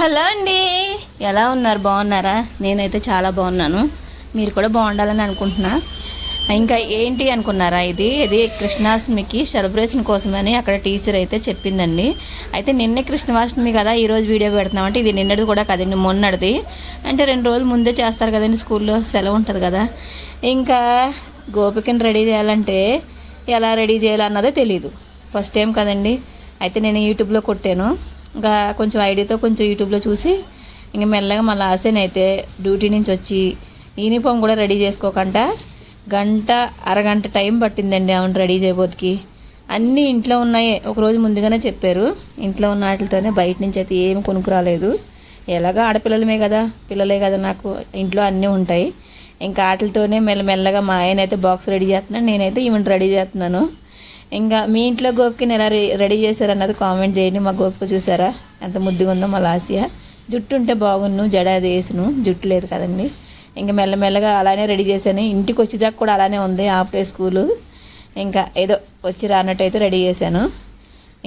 Hello అండి. ఎలా ఉన్నారు? బాగున్నారా? నేనైతే చాలా బాగున్నాను. మీరు కూడా బాగుండాలని అనుకుంటున్నా. ఇంకా ఏంటి అనుకున్నారా ఇది? ఇది కృష్ణాష్టమికి సెలబ్రేషన్ కోసమని అక్కడ టీచర్ అయితే చెప్పిందండి. అయితే నిన్నే కృష్ణాష్టమి కదా ఈరోజు వీడియో పెడుతున్నామంటే ఇది నిన్నటిది కూడా కదండి మొన్నటిది. అంటే రెండు రోజులు ముందే చేస్తారు కదండి స్కూల్లో సెలవు ఉంటుంది కదా. ఇంకా గోపికని రెడీ చేయాలంటే ఎలా రెడీ చేయాలన్నదే తెలియదు ఫస్ట్ టైం కదండి. అయితే నేను యూట్యూబ్లో కొట్టాను. ఇంకా కొంచెం ఐడియాతో కొంచెం యూట్యూబ్లో చూసి ఇంక మెల్లగా మళ్ళీ ఆసేనైతే డ్యూటీ నుంచి వచ్చి యూనిఫామ్ కూడా రెడీ చేసుకోకుండా గంట అరగంట టైం పట్టిందండి ఆమెను రెడీ చేయబోతుకి. అన్నీ ఇంట్లో ఉన్నాయి ఒకరోజు ముందుగానే చెప్పారు. ఇంట్లో ఉన్న వాటితోనే బయట నుంచి అయితే ఏమి కొనుక్కురాలేదు ఎలాగో ఆడపిల్లలమే కదా పిల్లలే కదా నాకు ఇంట్లో అన్నీ ఉంటాయి. ఇంకా వాటితోనే మెల్లమెల్లగా మా ఆయన అయితే బాక్స్ రెడీ చేస్తున్నాను నేనైతే ఈవెంట్ రెడీ చేస్తున్నాను. ఇంకా మీ ఇంట్లో గోపికని ఎలా రెడీ చేశారన్నది కామెంట్ చేయండి. మా గోపిక చూసారా? ఎంత ముద్దుగా ఉందో మా లాసియా. జుట్టు ఉంటే బాగున్ను జడ అది వేసును. జుట్టు లేదు కదండి. ఇంకా మెల్లమెల్లగా అలానే రెడీ చేశాను. ఇంటికి వచ్చేదాకా కూడా అలానే ఉంది హాఫ్ డే స్కూలు. ఇంకా ఏదో వచ్చి రానట్టయితే రెడీ చేశాను.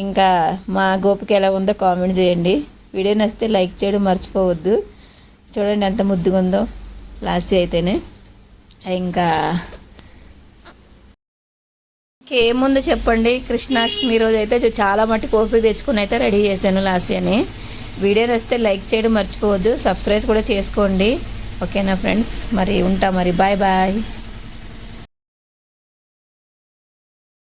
ఇంకా మా గోపిక ఎలా ఉందో కామెంట్ చేయండి. వీడియో నచ్చితే లైక్ చేయడం మర్చిపోవద్దు. చూడండి ఎంత ముద్దుగా ఉందో లాస్ట్ అయితేనే. ఇంకా ఏముంది చెప్పండి? కృష్ణాష్టమి రోజు అయితే చాలా మట్టి ఓపిక తెచ్చుకుని అయితే రెడీ చేశాను లాస్యని. వీడియో నచ్చితే లైక్ చేయడం మర్చిపోవద్దు. సబ్స్క్రైబ్ కూడా చేసుకోండి. ఓకేనా ఫ్రెండ్స్? మరి ఉంటా మరి. Bye bye.